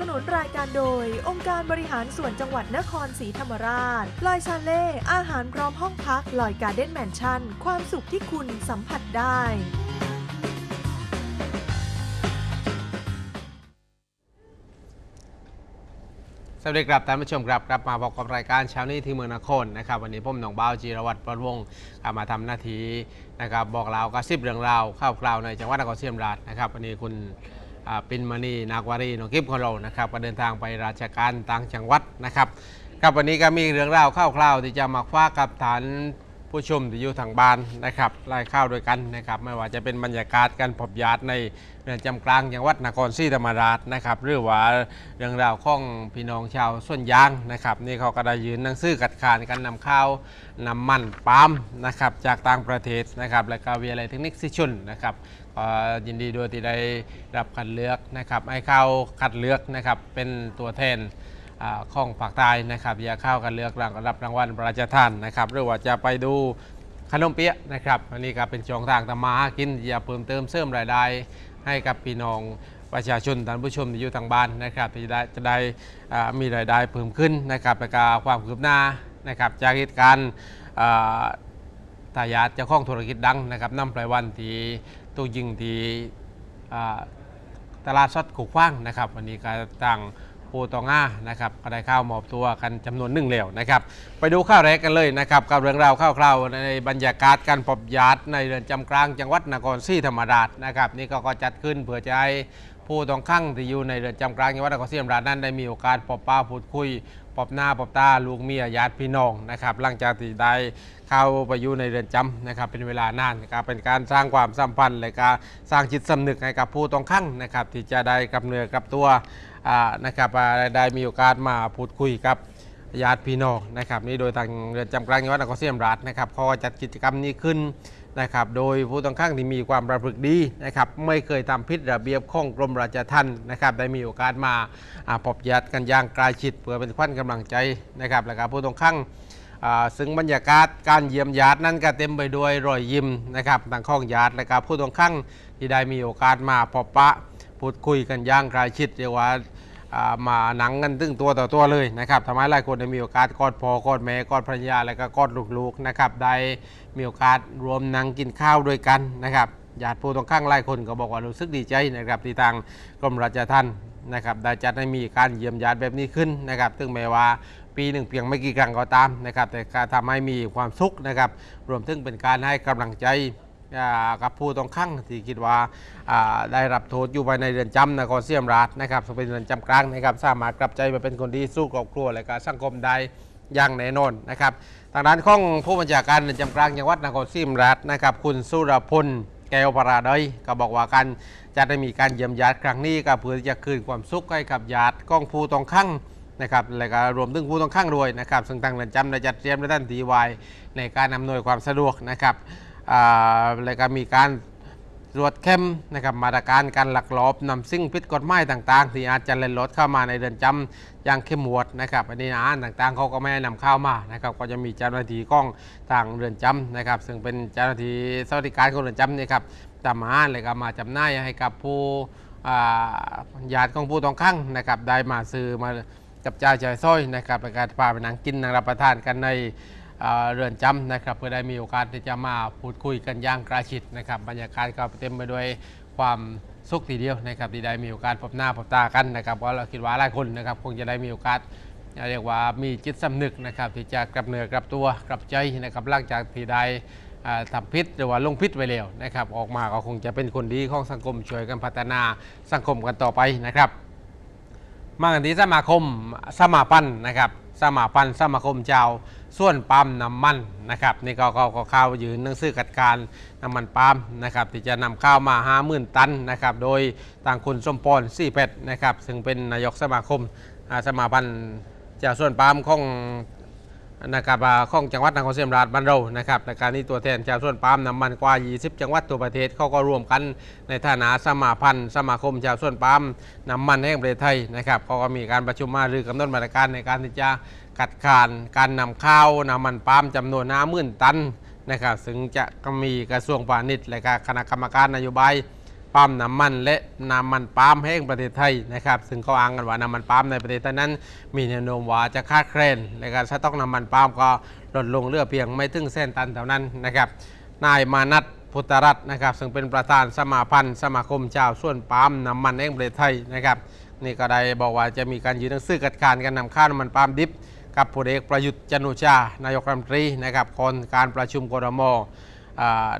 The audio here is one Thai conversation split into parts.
สนุนรายการโดย องค์การบริหารส่วนจังหวัดนครศรีธรรมราชลอยชาเล่อาหารพร้อมห้องพักลอยการ์เด้นแมนชั่น ความสุขที่คุณสัมผัสได้สวัสดีครับท่านผู้ชมครับกลับมาพบกับรายการเช้านี้ที่เมืองนครนะครับวันนี้ผมหนองบ้าวจีรวัตรประวงมาทำหน้าที่นะครับบอกเล่ากระซิบเรื่องราวข่าวคราวในจังหวัดนครศรีธรรมราชนะครับวันนี้คุณ ปินมณีนากวารีน้องกิฟของเรานะครับก็เดินทางไปราชการต่างจังหวัดนะครับครับวันนี้ก็มีเรื่องราวข่าวคราวที่จะมาคว้ากับฐานผู้ชมที่อยู่ทางบ้านนะครับไล่ข้าวด้วยกันนะครับ ไม่ว่าจะเป็นบรรยากาศการพบญาติในเรือนจำกลางจังหวัดนครศรีธรรมราชนะครับหรือว่าเรื่องราวของพี่น้องชาวส่วนยางนะครับนี่เขาก็ได้ยืนหนังสือกัดขานกันนำข้าวนำมันปาล์มนะครับจากต่างประเทศนะครับและก็วิทยาลัยเทคนิคสิชุนนะครับ ก็ยินดีด้วยที่ได้รับคัดเลือกนะครับให้เข้าคัดเลือกนะครับเป็นตัวแทนอของภาคใต้นะครับอย่าเข้ากันเลือกรางรับรางวัลพระราชทานนะครับหรือว่าจะไปดูขนมเปี๊ยะนะครับอันนี้ก็เป็นช่องทางทำมาหากินอย่าเพิ่มเติมเสริมรายได้ให้กับพี่น้องประชาชนท่านผู้ชมที่อยู่ทางบ้านนะครับที่ได้จะได้มีรายได้เพิ่มขึ้นนะครับและก็ความคืบหน้านะครับจากเหตุการณ์อ่าทายาทเจ้าของธุรกิจดังนะครับนำไพรวันที่ ตัวยิงที่ตลาดสดกุกว้างนะครับ วันนี้ก็ตั้งโพตอง่านะครับก็ได้เข้ามอบตัวกันจำนวนหนึ่งแล้วนะครับ ไปดูข้าวแรกกันเลยนะครับกับเรื่องราวคร่าวๆในบรรยากาศการปอบยาดในเรือนจำกลางจังหวัดนครศรีธรรมราชนะครับ นี่ก็จัดขึ้นเผื่อจะให้ ผู้ต้องขังที่อยู่ในเรือนจำกลางจังหวัดนครศรีธรรมราชนั้นได้มีโอกาสปอบป้าพูดคุยปอบหน้าปอบตาลูกเมียญาติพี่น้องนะครับหลังจากที่ได้เข้าไปอยู่ในเรือนจำนะครับเป็นเวลานานนะครับเป็นการสร้างความสัมพันธ์และก็สร้างจิตสำนึกให้กับผู้ต้องขังนะครับที่จะได้กับเนื้อกับตัวนะครับได้มีโอกาสมาพูดคุยกับญาติพี่น้องนะครับนี่โดยทางเรือนจำกลางจังหวัดนครศรีธรรมราชนะครับเขาจัดกิจกรรมนี้ขึ้น นะครับโดยผู้ต้องขังที่มีความประพฤติดีนะครับไม่เคยทำผิดระเบียบของกรมราชทัณฑ์นะครับได้มีโอกาสมาพบญาติกันอย่างใกล้ชิดเพื่อเป็นขวัญกำลังใจนะครับแล้วก็ผู้ต้องขังซึ่งบรรยากาศการเยี่ยมญาตินั้นก็เต็มไปด้วยรอยยิ้มนะครับทางข้องญาติและก็ผู้ต้องขังที่ได้มีโอกาสมาพบปะพูดคุยกันอย่างใกล้ชิดเรียกว่า มาหนังกันตึงตัวต่อตัวเลยนะครับทำให้หลายคนได้มีโอกาสกอดพ่อกอดแม่กอดภรรยาและก็กอดลูกๆนะครับได้มีโอกาสรวมนั่งกินข้าวด้วยกันนะครับญาติผู้ต้องขังหลายคนก็บอกว่ารู้สึกดีใจนะครับที่ทางกรมราชทัณฑ์นะครับได้จัดให้มีการเยี่ยมญาติแบบนี้ขึ้นนะครับซึ่งแม้ว่าปีหนึ่งเพียงไม่กี่ครั้งก็ตามนะครับแต่การทำให้มีความสุขนะครับรวมถึงเป็นการให้กำลังใจ กับผู้ต้องขังที่คิดว่าได้รับโทษอยู่ภายในเรือนจำนครเสียมราชนะครับซึ่งเป็นเรือนจำกลางนะครับสามารถกลับใจมาเป็นคนดีสู้ครอบครัวและก็สังคมได้อย่างแน่นอนนะครับทางด้านของผู้บัญชาการเรือนจำกลางจังหวัดนครเสียมราชนะครับ คุณสุรพลแก้วพราดอยก็บอกว่าการจะได้มีการเยี่ยมญาติครั้งนี้ก็เพื่อจะคืนความสุขให้กับญาติของผู้ต้องขังนะครับและก็รวมถึงผู้ต้องขังด้วยนะครับซึ่งทางเรือนจำได้จัดเตรียมในด้านทีวายในการอำนวยความสะดวกนะครับ และก็มีการตรวจเข้มนะครับมาตรการการหลักลอบนำสิ่งผิดกฎหมายต่างๆ ที่อาจจะเล่นรถเข้ามาในเรือนจำอย่างเข้มงวดนะครับอันนี้อาหารต่างๆเขาก็ไม่ให้นำเข้ามานะครับก็จะมีเจ้าหน้าที่กล้องทางเรือนจำนะครับ ซึ่งเป็นเจ้าหน้าที่สวัสดิการของเรือนจำนี่ครับทำอาหารและก็มาจำหน่ายให้กับผู้อ่าญาติของผู้ต้องขังนะครับได้มาซื้อมากับจ่ายจ่ายสร้อยนะครับในการพาไปนั่งกินนั่งรับประทานกันใน เรือนจำนะครับเพื่อได้มีโอกาสที่จะมาพูดคุยกันอย่างกล้ชิดนะครับบรรยากาศก็เต็มไปด้วยความสุขทีเดียวนะครับที่ได้มีโอกาสพบหน้าพบตากันนะครับเพราะเราคิดว่าหลายคนนะครับคงจะได้มีโอกาสเรียกว่ามีจิตสำนึกนะครับที่จะกลับเนื้อกลับตัวกลับใจนะครับหลังจากที่ได้อ่าทำพิษหรือว่าลงพิษไปแล้วนะครับออกมาก็คงจะเป็นคนดีของสังคมช่วยกันพัฒนาสังคมกันต่อไปนะครับ มากันที่สมาคมสมาพันธ์นะครับ สมาพันธ์สมาคมเจ้าส่วนปั๊มน้ำมันนะครับนี่ก็ก็ก็เข้ายืนหนังสือกัดการน้ำมันปั๊มนะครับที่จะนำเข้ามาห้าหมื่นตันนะครับโดยต่างคุณสมพรสี่เพชรนะครับซึ่งเป็นนายกสมาคมสมาพันธ์เจ้าส่วนปั๊มของ นะครับของจังหวัดนครศรีธรรมราชบ้านเรานะครับในการนี้ตัวแทนชาวสวนปาล์มน้ำมันกว่า 20 จังหวัดทั่วประเทศเขาก็รวมกันในฐานะสมาพันธ์สมาคมชาวสวนปาล์มน้ำมันแห่งประเทศไทยนะครับเขาก็มีการประชุมมารือกำหนดมาตรการในการที่จะกัดขานการนำเข้าน้ำมันปาล์มจำนวน50,000ตันนะครับซึ่งจะมีกระทรวงพาณิชย์และคณะกรรมการนโยบาย ปาล์มน้ำมันและน้ำมันปาล์มแห้งประเทศไทยนะครับ ซึ่งเขาอ้างกันว่าน้ำมันปาล์มในประเทศไทยนั้น มีแนวโน้มว่าจะคาดเคลื่อนในการสต็อกน้ำมันปาล์มก็ลดลงเหลือเพียงไม่ถึงเส้นตันเท่านั้นนะครับนายมานัทพุทธรัตน์นะครับ ซึ่งเป็นประธานสมาพันธ์ สมาคมชาวส่วนปาล์มน้ำมันแห่งประเทศไทยนะครับนี่ก็ได้บอกว่าจะมีการยื่นหนังสือคัดค้านการนำข้าวน้ำมันปาล์มดิบ กับพลเอกประยุทธ์จันโอชานายกรัฐมนตรีนะครับคนการประชุมกรมอ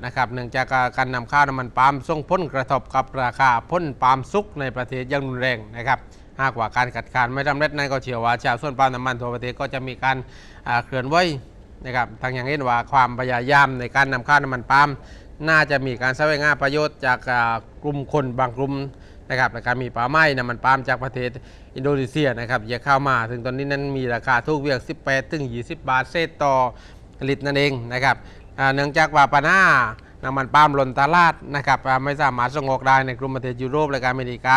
นะครับเนื่องจากการนำข้าวน้ำมันปาล์มส่งผลกระทบกับราคาพ้นปาล์มสุกในประเทศอย่างรุนแรงนะครับหากว่าการขัดขานไม่สำเร็จนั่นก็เชื่อว่าชาวส่วนปาล์มน้ำมันทั่วประเทศก็จะมีการเคลื่อนไหวนะครับทางอย่างเห็นว่าความพยายามในการนำข้าวน้ำมันปาล์มน่าจะมีการแสวงหาประโยชน์จากกลุ่มคนบางกลุ่มนะครับในการมีป่าไม้น้ำมันปาล์มจากประเทศอินโดนีเซียนะครับอย่าเข้ามาถึงตอนนี้นั้นมีราคาทุกเวียง18 ถึง 20 บาทเศษต่อลิตรนั่นเองนะครับ เนื่องจากว่าปานาน้ำมันปาล์มหล่นตลาดนะครับไม่สามารถส่งออกได้ในกลุ่มประเทศยุโรปและก็อเมริกา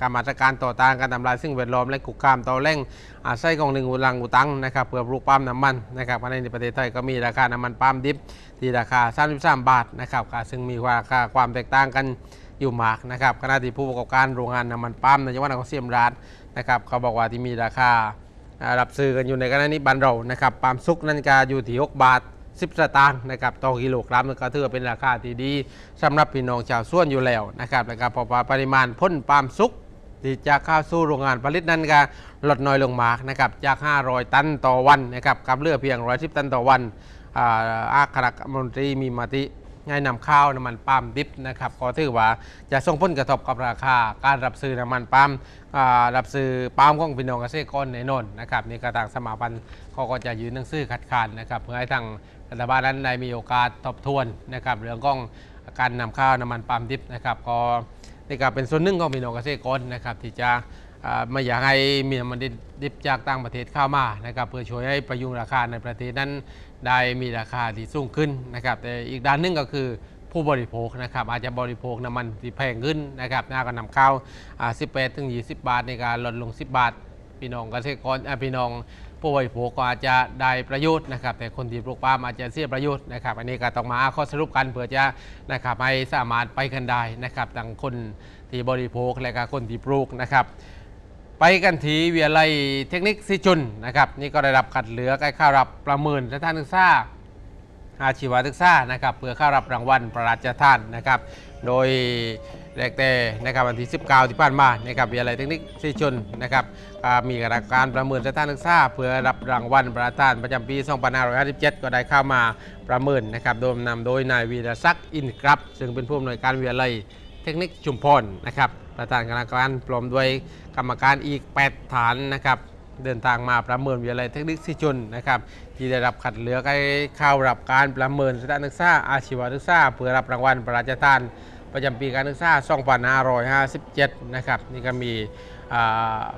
การมาตรการต่อต้านการทำลายสิ่งแวดล้อมและคุกคามต่อแหล่งอาศัยของหนึ่งอุลังอุตังนะครับเพื่อปลูกปาล์มน้ำมันนะครับภายในประเทศไทยก็มีราคาน้ำมันปาล์มดิบที่ราคา 33 บาทนะครับซึ่งมีราคาความแตกต่างกันอยู่มากนะครับขณะที่ผู้ประกอบการโรงงานน้ำมันปาล์มในจังหวัดนครศรีธรรมราชนะครับเขาบอกว่าที่มีราคารับซื้อกันอยู่ในขณะนี้บันเรานะครับปาล์มซุกนั่นก็อยู่ที่ 6 บาท 10 สตางค์นะครับต่อกิโลกรัมก็ถือเป็นราคาที่ดีสำหรับพี่น้องชาวส่วนอยู่แล้วนะครับแล้วก็พอปริมาณพ่นปาล์มซุกที่จะเข้าสู่โรงงานผลิตนั้นก็ลดน้อยลงมากนะครับจาก 500 ตันต่อวันนะครับกับเหลือเพียง 110 ตันต่อวันอ่าอาคณะมนตรีมีมติให้นำข้าวน้ำมันปาล์มดิบนะครับก็ถือว่าจะส่งผลกระทบกับราคาการรับซื้อน้ำมันปาล์มอ่ารับซื้อปาล์มของพี่น้องเกษตรกรในนนนะครับนี่ก็ทางสมาพันธ์เขาก็จะยืนหนังสือคัดค้านนะครับเพื่อให้ทาง รัฐบาลนั้นได้มีโอกาสทบทวนนะครับเรื่องของการนำข้าวน้ำมันปาล์มดิบนะครับก็นี่ก็เป็นส่วนหนึ่งของพี่น้องเกษตรกรนะครับที่จะไม่อยากให้มีน้ำมันดิบจากต่างประเทศเข้ามานะครับเพื่อช่วยให้ประยุงราคาในประเทศนั้นได้มีราคาที่สูงขึ้นนะครับแต่อีกด้านหนึงก็คือผู้บริโภคนะครับอาจจะบริโภคน้ำมันที่แพงขึ้นนะครับน่าก็นำเข้าอ่า18 ถึง 20 บาทในการลดลง 10 บาท พี่น้องเกษตรกรพี่น้อง ผู้บริโภคก็อาจจะได้ประโยชน์นะครับ แต่คนที่ปลูกปาล์มอาจจะเสียประโยชน์นะครับ อันนี้ก็ต้องมาข้อสรุปกันเพื่อจะนะครับให้สามารถไปกันได้นะครับทั้งคนที่บริโภคและก็คนที่ปลูกนะครับ ไปกันที่วิทยาลัยเทคนิคสิจุนนะครับนี่ก็ได้รับคัดเหลือกให้เข้ารับประเมินท่านศึกษา อาชีวศึกษานะครับเพื่อเข้ารับรางวัลพระราชทานนะครับ โดยแรกแต่นะครับวันที่ 19 ที่ผ่านมานะครับวิทยาลัยเทคนิคศรีชนนะครับมีการประเมินสถานศึกษาเพื่อรับรางวัลพระราชทานประจำปี 2557 ก็ได้เข้ามาประเมินนะครับโดยนำโดยนายวีรศักดิ์อินครับซึ่งเป็นผู้อำนวยการวิทยาลัยเทคนิคชุมพรนะครับประธานคณะกรรมการพร้อมด้วยกรรมการอีก 8 ฐานนะครับ เดินทางมาประเมินวิทยาลัยเทคนิคสิจุนนะครับที่ได้รับคัดเลือกให้เข้ารับการประเมินสถานศึกษาอาชีวศึกษาเพื่อรับรางวัลพระราชทาน ประจำปีการศึกษา 2557 นะครับนี่ก็มี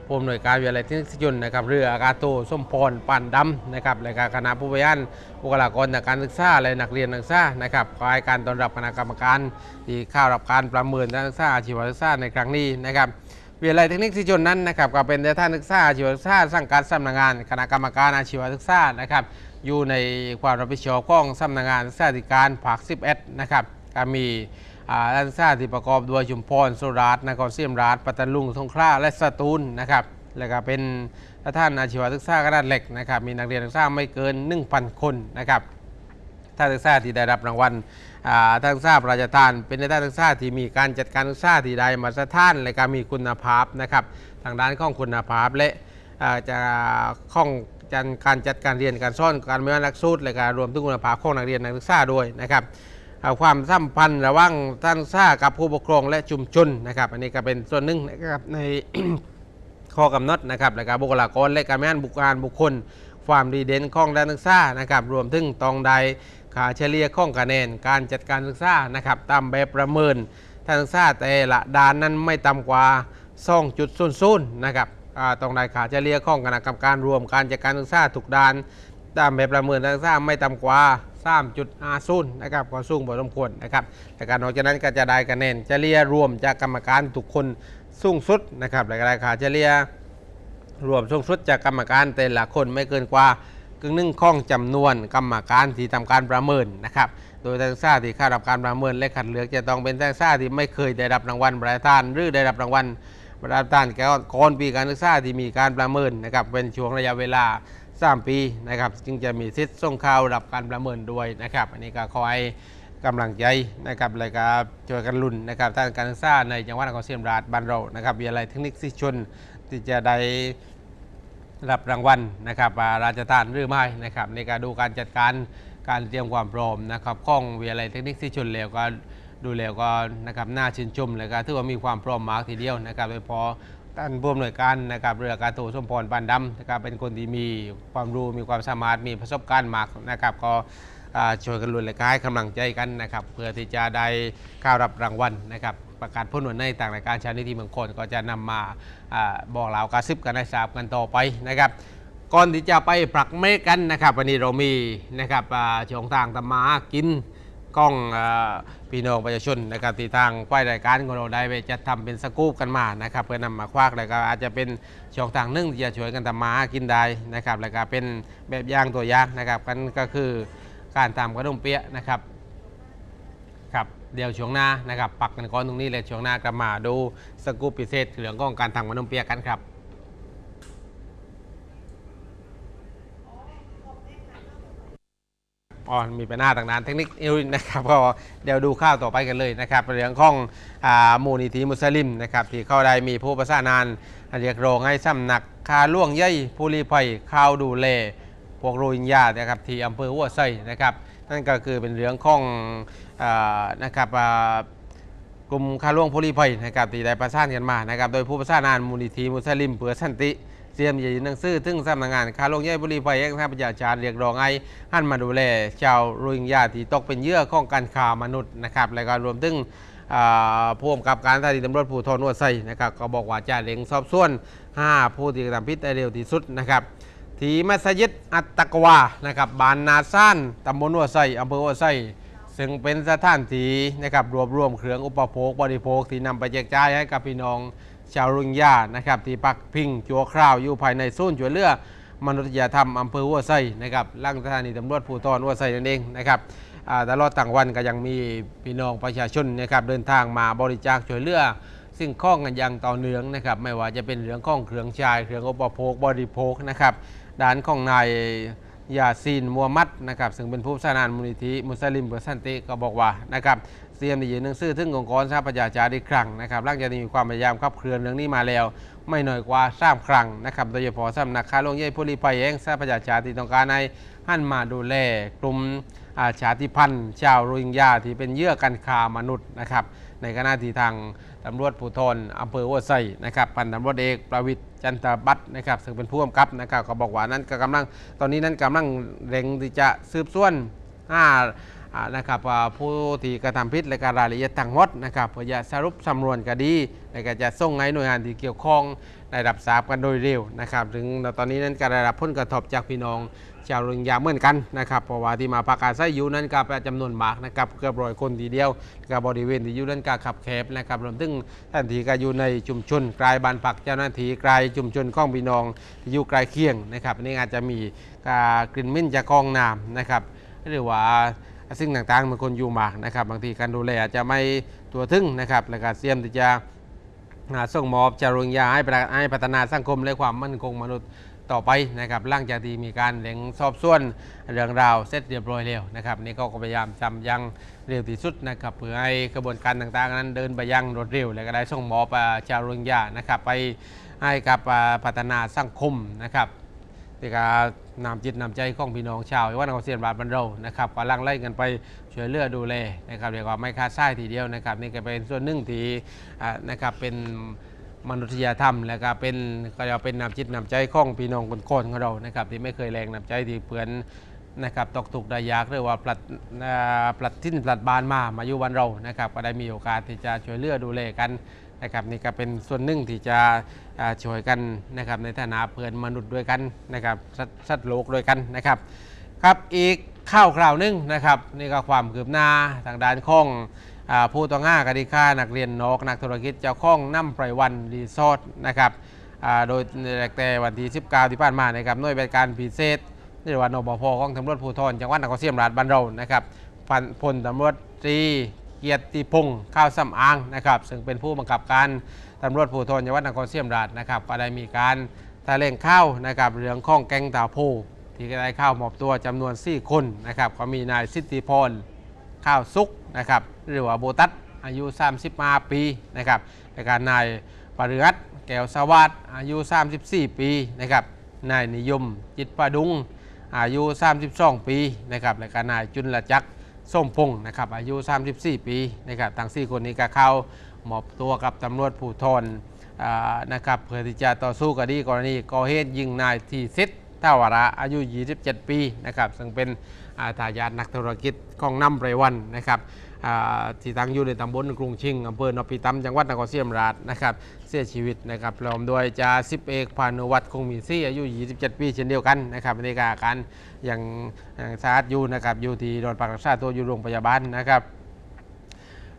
ผู้อำนวยการวิทยาลัยเทคนิคสิจุนนะครับเรืออากาโตส้มพรปานดำนะครับและก็คณะผู้บริหารบุคลากรทางการศึกษาและนักเรียนนักศึกษานะครับขอให้การต้อนรับคณะกรรมการที่เข้ารับการประเมินสถานศึกษาอาชีวศึกษาในครั้งนี้นะครับ วิทยาลัยเทคนิคสิจนนั้นนะครับก็เป็นสถานศึกษาอาชีวศึกษาสังกัดสำนักงาน คณะกรรมการอาชีวศึกษานะครับอยู่ในความรับผิดชอบของสำนักงานศึกษาธิการภาค11นะครับก็มีอ่านักศึกษาที่ประกอบด้วยชุมพรสุราษฎร์นครศรีธรรมราชปัตตานีสงขลาและสตูลนะครับแล้วก็เป็นสถานอาชีวศึกษาขนาดเล็กนะครับมีนักเรียนนักศึกษาไม่เกิน 1,000 คนนะครับ ท่านศึกษาที่ได้รับรางวัลท่านศึกษาพระราชทาน เป็นในท่านศึกษาที่มีการจัดการศึกษาที่ได้มาตรฐานและการมีคุณภาพนะครับทางด้านของคุณภาพและจะข้องจันการจัดการเรียนการสอนการเมืองหลักสูตรและการรวมถึงคุณภาพของนักเรียนนักศึกษาด้วยนะครับความสัมพันธ์ระหว่างท่านศึกษากับผู้ปกครองและชุมชนนะครับอันนี้ก็เป็นส่วนหนึ่งนะครับในข้อกำหนดนะครับและการบุคลากรและการบริหารบุคคลบุคคล ความดีเด่นของด้านศึกษานะครับรวมถึงตองใด ค่าเฉลี่ยของคะแนนการจัดการศึกษานะครับตามแบบประเมินทางศึกษาแต่ละด้านนั้นไม่ต่ำกว่า2.00นะครับอ่าตองใดค่าเฉลี่ยของคณะกรรมการรวมการจัดการศึกษาทุกด้านตามแบบประเมินทางศึกษาไม่ต่ำกว่า3.50นะครับก็สูงพอสมควรนะครับแต่การนอกจากนั้นก็จะได้คะแนนเฉลี่ยรวมจากกรรมการทุกคนสูงสุดนะครับและก็ได้ค่าเฉลี่ยรวมสูงสุดจากกรรมการแต่ละคนไม่เกินกว่า กึ่งหนึ่งข้องจำนวนกรรมการที่ทำการประเมินนะครับ โดยนักศึกษาที่เข้ารับการประเมินและคัดเลือกจะต้องเป็นนักศึกษาที่ไม่เคยได้รับรางวัลประธาน หรือได้รับรางวัลประธานแก่ก่อนปีการศึกษาที่มีการประเมินนะครับเป็นช่วงระยะเวลา 3 ปีนะครับจึงจะมีสิทธิ์ส่งข่าวรับการประเมินด้วยนะครับ อันนี้ก็ขอให้กำลังใจนะครับและก็ช่วยกันลุ้นนะครับทางการศึกษาในจังหวัดนครศรีธรรมราชบ้านเรานะครับวิทยาลัยเทคนิคสิชนที่จะได้ รับรางวัลนะครับราชทานหรือไม่นะครับในการดูการจัดการการเตรียมความพร้อมนะครับข้องวิทยาลัยเทคนิคที่ชนแล้วก็ดูแล้วก็นะครับน่าชื่นชมเลยก็ถือว่ามีความพร้อมมากทีเดียวนะครับโดยเฉพาะท่านผู้อำนวยการนะครับเรือการโทสมพรปานดำนะครับเป็นคนที่มีความรู้มีความสามารถมีประสบการณ์มากนะครับก็ ช่วยกันลุ้นและก็ให้กำลังใจกันนะครับเพื่อที่จะได้เข้ารับรางวัลนะครับประกาศผลวันในต่างรายการชานิติเมืองคนก็จะนำมาอาบอกเล่ากระซิบกันให้ทราบกันต่อไปนะครับก่อนที่จะไปปรักเมฆกันนะครับวันนี้เรามีนะครับช่องทางตำมากินกล้องอพี่น้องประชาชนนะครับที่ทางฝ่ายรายการของเราได้ไปจัดทำเป็นสกู๊ปกันมานะครับเพื่อนำมาควักแล้วก็อาจจะเป็นช่องทางนึ่งที่จะช่วยกันทำมาหากินได้นะครับแล้วก็เป็นแบบอย่างตัวอย่างนะครับกันก็คือ การทำขนมเปี๊ยะนะครับครับเดี๋ยวช่วงหน้านะครับปักกันก่อนตรงนี้เลยช่วงหน้ากลับมาดูสกู๊ปพิเศษเรื่องของการทำขนมเปี๊ยะกันครับอ๋อมีปัญหาต่างๆเทคนิคอิวนะครับก็เดี๋ยวดูข้าวต่อไปกันเลยนะครับเรื่องของอ่ามูลนิธิมุสลิมนะครับที่เข้าได้มีผู้ประสานงานเรียกร้องให้สำนักคาล่วงใยผู้รีภัยข้าวดูแล พวกโรฮิงญานะครับที่อำเภอหัวไซนะครับนั่นก็คือเป็นเรื่องของอนะครับกลุ่มคาล่วงผู้รีภัยนะครับที่ได้ประสานกันมานะครับโดยผู้ประสานงานมูลนิธิมุสลิมเพื่อสันติเตรียมยื่นหนังสือถึงสำนักงานคาลงย่อยบุรีไฟแห่งชาติประชาชาติเรียกร้องให้หันมาดูแลชาวโรฮิงญาที่ตกเป็นเหยื่อของการค้ามนุษย์นะครับและก็รวมถึงอ่าผู้กำกับการสถานีตำรวจภูธรนวดไซนะครับก็บอกว่าจะเร่งสอบสวน 5 ผู้ที่กระทำผิดได้เร็วที่สุดนะครับ ที่มัสยิดอัตตะกวานะครับบานนาซ่านตำบลหัวไซอำเภอหัวไซซึ่งเป็นสถานที่นะครับรวบรวมเครื่องอุปโภคบริโภคที่นำไปแจกจ่ายให้กับพี่น้องชาวรุงญานะครับที่ปักพิงจัวคราวอยู่ภายในศูนย์ช่วยเลือมนุษยธรรมอำเภอหัวไซนะครับล่างสถานีตำรวจภูธรหัวไซนั่นเองนะครับตลอดต่างวันก็ยังมีพี่น้องประชาชนนะครับเดินทางมาบริจาคช่วยเหลือซึ่งข้องกันอย่างต่อเนื่องนะครับไม่ว่าจะเป็นเรื่องข้องเครื่องชายเครื่องอุปโภคบริโภคนะครับ ด้านของนายยาซีนมัวมัดนะครับซึ่งเป็นผู้สานานมูลนิธิมุสลิมเพื่อสันติก็บอกว่านะครับเตรียมจะยื่นหนังสือถึงองค์กรสหประชาชาติอีกครั้งนะครับหลังจากที่มีความพยายามขับเคลื่อนเรื่องนี้มาแล้ว ไม่น้อยกว่าสามครั้งนะครับโดยเฉพาะสำนักข่าวลงเย่ผู้ลี้ภัยแห่งสหประชาชาติต้องการให้หันมาดูแลกลุ่มอาชาติพันธุ์ชาวโรฮิงญาที่เป็นเยื่อการค้ามนุษย์นะครับ ในขณะที่ทางตำรวจภูธรอำเภอวัวไซนะครับพันตำรวจเอกประวิทย์จันทบัตรนะครับซึ่งเป็นผู้กำกับนะครับก็บอกว่านั้นก็กำลังตอนนี้นั้นกำลังเร่งที่จะสืบสวนห้าอ่า นะครับผู้ที่กระทำผิดและการรายละเอียดทั้งหมดนะครับเพื่อจะสรุปสำนวนคดีและก็จะส่งให้หน่วยงานที่เกี่ยวข้องได้รับทราบกันโดยเร็วนะครับ ถึงตอนนี้นั้นก็ได้รับผลกระทบจากพี่น้องชาวรฮิงญาเหมือนกันนะครับเพราะว่าที่มาพักอาศัยอยู่นั้นก็เป็นจำนวนมากนะครับเกือบร้อยคนทีเดียวกับบริเวณที่อยู่นั้นก็ขับแคบนะครับรวมถึงท่านที่ก็อยู่ในชุมชนกลายบ้านพักเจ้าหน้าที่กลายชุมชนข้องพี่น้องที่อยู่ใกล้เคียงนะครับนี่อาจจะมีการกลิ่นมิ้นจากคลองน้ำนะครับหรือว่า สิ่งต่างๆมันคนอยู่มากนะครับ บางทีการดูแลอาจจะไม่ตัวถึงนะครับและก็เสี่ยมที่จะส่งมอบจารุงยาให้ประให้พัฒนาสังคมและความมั่นคงมนุษย์ต่อไปนะครับหลังจากที่มีการเล็งสอบสวนเรื่องราวเสร็จเรียบร้อยแล้วนะครับนี่ก็พยายามทำยังเร็วที่สุดนะครับเพื่อให้กระบวนการต่างๆ นั้นเดินไปยังรวดเร็ว และก็ได้ส่งมอบจารุงยานะครับไปให้กับพัฒนาสังคมนะครับที่ก็ นำจิตนำใจของพี่น้องชาวว่านาเซียนบาทบันเรานะครับกำลังไล่กันไปช่วยเหลือดูแลนะครับเรียกว่าไม่คาดไส้ทีเดียวนะครับนี่ก็เป็นส่วนหนึ่งที่นะครับเป็นมนุษยธรรมแล้วก็เป็นก็จะเป็นนำจิตนำใจของพี่น้องคนคนของเรานะครับที่ไม่เคยแรงนำใจที่เพื่อนนะครับตกถูกได้ยากหรือว่าปลัดอ่าปลัดทิ้นปลัดบานมามาอยู่วันเรานะครับก็ได้มีโอกาสที่จะช่วยเหลือดูแลกัน นะครับนี่ก็เป็นส่วนหนึ่งที่จะช่วยกันนะครับในฐานะเพื่อนมนุษย์ด้วยกันนะครับสัตว์โลกด้วยกันนะครับครับอีกข้าวคราวหนึงนะครับนี่ก็ความคืบหน้าทางด้านของอผู้ต้องห้าคดีฆ่านักเรียนนอกนักธุรกิจเจ้าของน้ำไพรวันรีสอร์ทนะครับโดยแต่วันที่ 19 ที่ผ่านมานะครับหน่วยบริการพิเศษหรือว่านบพของตำรวจภูธรจังหวัดนครศรีธรรมราชบ้านเรานะครับพันพลตำรวจตรี เกียรติพงศ์ข้าวสำอางนะครับซึ่งเป็นผู้บังคับการตำรวจภูธรจังหวัดนครศรีธรรมราชนะครับก็ได้มีการแถลงข่าวนะครับเรื่องของแก๊งตาโพที่ได้เข้ามอบตัวจำนวน 4 คนนะครับก็มีนายสิทธิพรข้าวซุกนะครับหรือว่าโบตัสอายุ 35 ปีนะครับและการนายปริรัตแก้วสวัสดอายุ 34 ปีนะครับนายนิยมจิตประดุงอายุ 32 ปีนะครับและการนายจุลจักร ส้มพงศ์นะครับอายุ 34 ปีนะครับทั้ง4คนนี้ก็เข้ามอบตัวกับตำรวจภูธรอ่านะครับเพื่อที่จะต่อสู้คดีกรณีก่อเหตุยิงนายทีซิดท่าวระอายุ 27 ปีนะครับซึ่งเป็นอาทายาทนักธุรกิจของน้ำไรวันนะครับที่ตั้งอยู่ในตำบลกรุงชิงอำเภอนพิตำจังหวัดนครศรีธรรมราชนะครับ เสียชีวิตนะครับพร้อมด้วยจ่าสิบเอกพานุวัฒน์คงมีซี่อายุ 27 ปีเช่นเดียวกันนะครับในการอาการอยังยังสาหัสอยู่นะครับอยู่ที่โดนปักรักษาตัวอยู่โรงพยาบาลนะครับ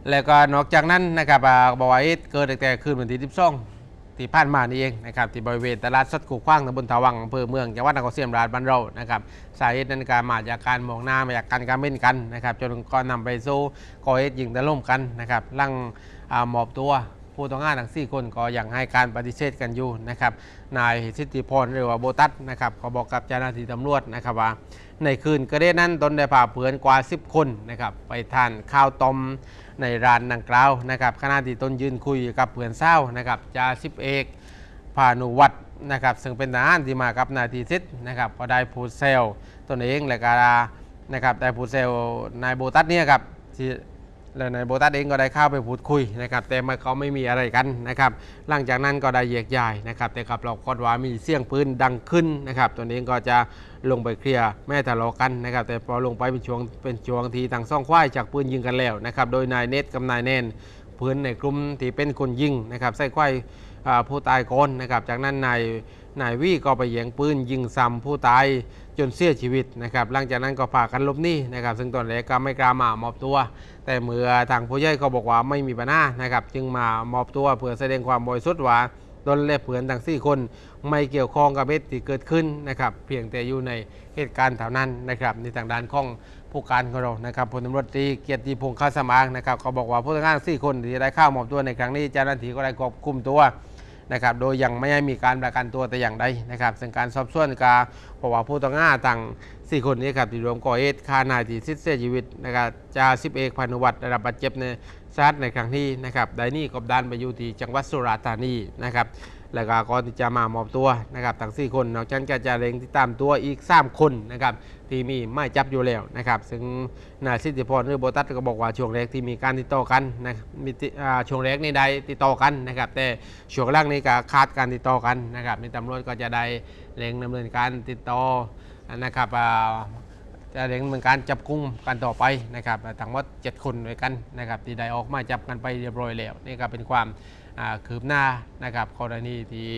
แล้วก็นอกจากนั้นนะครับบอกว่าเหตุเกิดตั้งแต่คืนวันที่12ที่ผ่านมานี่เองนะครับที่บริเวณตลาดสดกูขว้างตำบลทวังอำเภอเมืองจังหวัดนครศรีธรรมราชบ้านเรานะครับสาเหตุนั้นก็มาจากการมองหน้ามาจากการการเม่นกันนะครับจนก็นำไปสู่ก่อเหตุยิงตะล่มกันนะครับลังอ่าหมอบตัว ผู้ต้องหาทั้ง4คนก็ยังให้การปฏิเสธกันอยู่นะครับนายสิทธิพรหรือว่าโบตัสนะครับก็บอกกับเจ้าหน้าที่ตำรวจนะครับว่า ในคืนกระเดนั้นตนได้พาเพื่อนกว่า 10 คนนะครับไปทานข้าวต้มในร้านดังกล่าวนะครับขณะที่ตนยืนคุยกับเพื่อนเศร้านะครับจ่าสิบเอกพานุวัฒน์นะครับซึ่งเป็นทหารที่มากับนายทีซิดนะครับก็ได้พูดเซลตนเองและก็นะครับได้พูดเซลนายโบตัสเนี่ยครับที่ แล้วนายโบตัสเองก็ได้เข้าไปพูดคุยนะครับแต่มันเขาไม่มีอะไรกันนะครับหลังจากนั้นก็ได้แยกย้ายนะครับแต่กับเราคอดว่ามีเสียงปืนดังขึ้นนะครับตนเองก็จะลงไปเคลียร์แม่ทะเลาะกันนะครับแต่พอลงไปเป็นช่วงเป็นช่วงทีต่างซ่องควายจากปืนยิงกันแล้วนะครับโดยนายเนตกับนายแนนเพื่อนในกลุ่มที่เป็นคนยิงนะครับใส่ควายผู้ตายก่อนนะครับจากนั้นนายนายวี่ก็ไปแย่งปืนยิงซ้ำผู้ตาย จนเสียชีวิตนะครับหลังจากนั้นก็พากกันลบหนี้นะครับ ซึ่งตอนแรกก็ไม่กล้ามามอบตัว แต่เมื่อทางผู้ใหญ่เขาบอกว่าไม่มีปัญหานะครับ จึงมามอบตัวเพื่อแสดงความบริสุทธิ์ว่าตนและเพื่อนทั้งสี่คนไม่เกี่ยวข้องกับเหตุที่เกิดขึ้นนะครับ เพียงแต่อยู่ในเหตุการณ์เท่านั้นนะครับในทางด้านของผู้การของเรานะครับพลตำรวจตรีเกียรติพงษ์ข้าสมางนะครับเขาบอกว่าผู้ต้องหาสี่คนที่ได้เข้ามอบตัวในครั้งนี้เจ้าหน้าที่ก็ได้ควบคุมตัว นะครับโดยยังไม่ให้มีการประกันตัวแต่อย่างใดนะครับซึ่งการสอบสวนกาเพราะว่าผู้ต้องหาต่างสี่คนนี้ครับที่รวมก่อเหตุฆ่านายที่สิ้นเสียชีวิตนะครับจ่าสิบเอกพานุวัตรได้รับบาดเจ็บในสาหัสในครั้งนี้นะครับได้นี่กบดานไปอยู่ที่จังหวัดสุราษฎร์ธานีนะครับ แล้วก็ก่อนที่จะมามอบตัวนะครับทั้ง4คนนอกจากนั้นก็จะเร่งติดตามตัวอีก 3 คนนะครับที่มีไม่จับอยู่แล้วนะครับซึ่งนายสิทธิพรหรือโบตัสก็บอกว่าช่วงแรกที่มีการติดต่อกันนะมีช่วงแรกนี่ได้ติดต่อกันนะครับแต่ช่วงหล่างนี้ก็ขาดการติดต่อกันนะครับในตำรวจก็จะได้เร่งดำเนินการติดต่อนะครับจะเร่งดำเนินการจับกุมกันต่อไปนะครับทั้งหมด7คนด้วยกันนะครับที่ได้ออกมาจับกันไปเรียบร้อยแล้วนี่ก็เป็นความคืบหน้านะครับกรณีที่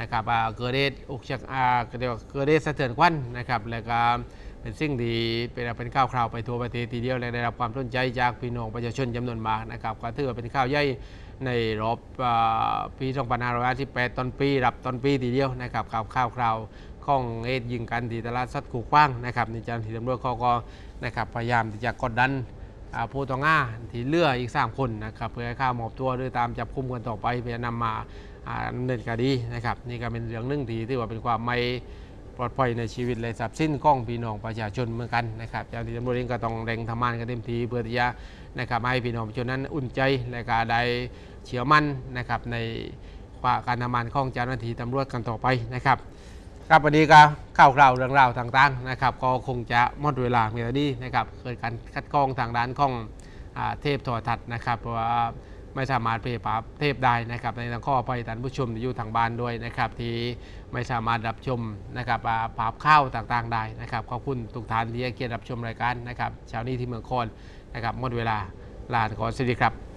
นะครับเกิดเหตุอุกชะอ่าเรียกว่าเกิดเหตุสะเทือนขวัญนะครับแล้วก็เป็นสิ่งที่เป็นเป็นข่าวคราวไปทั่วประเทศทีเดียวและได้รับความสนใจจากพี่น้องประชาชนจำนวนมากนะครับก็ถือว่าเป็นข่าวใหญ่ในรอบอ่าปี2558ต้นปีรับต้นปีทีเดียวนะครับข่าวข่าวคราวของเอ็ดยิงกันที่ตลาดสัตว์กูกว้างนะครับในจ้าหน้าที่ตำรวจเขาก็นะครับพยายามที่จะกดดัน ผู้ต้องหาที่เลืออีกสามคนนะครับเพื่อให้ข้ามอบตัวหรือตามจับคุมกันต่อไปเพื่อนำมาอ่าดำเนินคดีนะครับนี่ก็เป็นเรื่องหนึ่งที่ถือว่าเป็นความไม่ปลอดภัยในชีวิตและทรัพย์สินของพี่น้องประชาชนเหมือนกันนะครับเจ้าหน้าที่ตำรวจเองก็ต้องเร่งทำงานกันเต็มที่เพื่อที่จะนะครับให้พี่น้องประชาชนนั้นอุ่นใจและก็ได้เชื่อมั่นนะครับในการทำงานของเจ้าหน้าที่ตำรวจกันต่อไปนะครับ ครับวันนี้ก็ข่าวคราวเรื่องราวต่างๆนะครับก็คงจะหมดเวลาเมื่อนี้นะครับเกิดการคัดกรองทางด้านของอเทพโทรทัศน์นะครับเพราะว่าไม่สามารถเพย์ภาเทพได้นะครับในทางข้อไปท่านผู้ชมที่อยู่ทางบ้านด้วยนะครับที่ไม่สามารถรับชมนะครับอ่าภาพข่าวต่างๆได้นะครับขอบคุณทุกท่านที่ให้เกียรติรับชมรายการนะครับเช้านี้ที่เมืองโคนนะครับหมดเวลาลาขอสวัสดีครับ